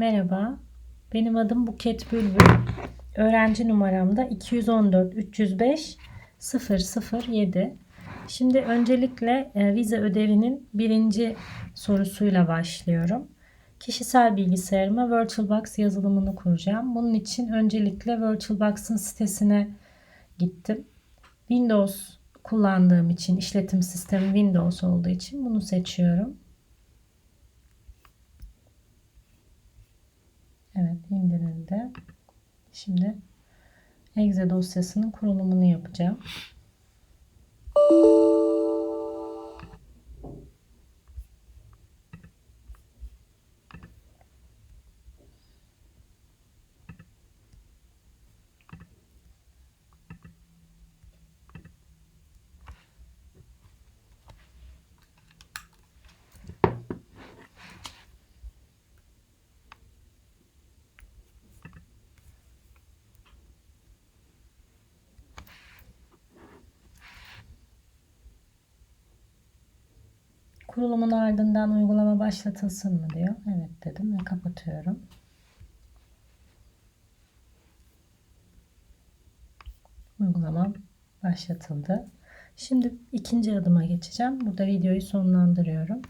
Merhaba, benim adım Buket Bülbül. Öğrenci numaram da 214 305 007. Şimdi öncelikle e, vize ödevinin birinci sorusuyla başlıyorum. Kişisel bilgisayarıma VirtualBox yazılımını kuracağım. Bunun için öncelikle VirtualBox'ın sitesine gittim. Windows kullandığım için, işletim sistemi Windows olduğu için bunu seçiyorum. Evet indirildi. Şimdi exe dosyasının kurulumunu yapacağım. Kurulumun ardından uygulama başlatılsın mı diyor. Evet dedim ve kapatıyorum. Uygulamam başlatıldı. Şimdi ikinci adıma geçeceğim. Burada videoyu sonlandırıyorum.